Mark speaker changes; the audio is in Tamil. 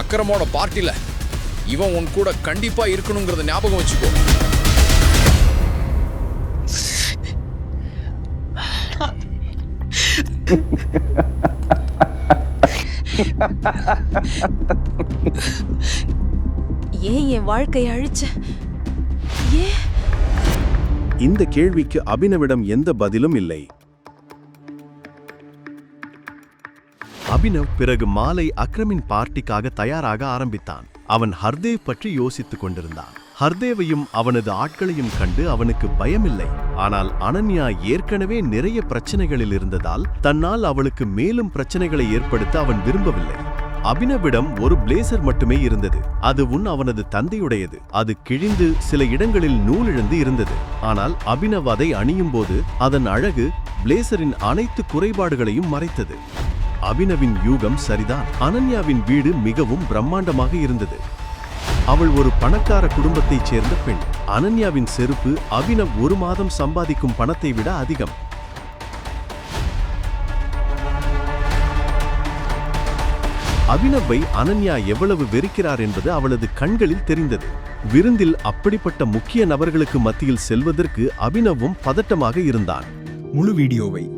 Speaker 1: அக்கிரமோட பார்ட்டில இவன் உன் கூட கண்டிப்பா இருக்கணுங்கிறத ஞாபகம் வச்சுக்கோ.
Speaker 2: ஏன் என் வாழ்க்கையை அழிச்ச? ஏன்?
Speaker 3: இந்த கேள்விக்கு அபினவிடம் எந்த பதிலும் இல்லை. அபினவ் பிறகு மாலை அக்ரமின் பார்ட்டிக்காக தயாராக ஆரம்பித்தான். அவன் ஹர்தேவ் பற்றி யோசித்துக் கொண்டிருந்தான். ஹர்தேவையும் அவனது ஆட்களையும் கண்டு அவனுக்கு பயமில்லை. ஆனால் அனன்யா ஏற்கனவே நிறைய பிரச்சனைகளில் இருந்ததால் தன்னால் அவளுக்கு மேலும் பிரச்சனைகளை ஏற்படுத்த அவன் விரும்பவில்லை. அபினவிடம் ஒரு பிளேசர் மட்டுமே இருந்தது. அது உன் அவனது தந்தையுடையது. அது கிழிந்து சில இடங்களில் நூலிழந்து இருந்தது. ஆனால் அபினவ் அதை அணியும் போது அதன் அழகு பிளேசரின் அனைத்து குறைபாடுகளையும் மறைத்தது. அபினவின் யூகம் சரிதான். அனன்யாவின் வீடு மிகவும் பிரம்மாண்டமாக இருந்தது. அவள் ஒரு பணக்கார குடும்பத்தைச் சேர்ந்த பெண். அனன்யாவின் செருப்பு அபினவ் ஒரு மாதம் சம்பாதிக்கும் பணத்தை விட அதிகம். அபினவை அனன்யா எவ்வளவு வெறுக்கிறார் என்பது அவளது கண்களில் தெரிந்தது. விருந்தில் அப்படிப்பட்ட முக்கிய நபர்களுக்கு மத்தியில் செல்வதற்கு அபினவும் பதட்டமாக இருந்தான்.
Speaker 4: முழு வீடியோவை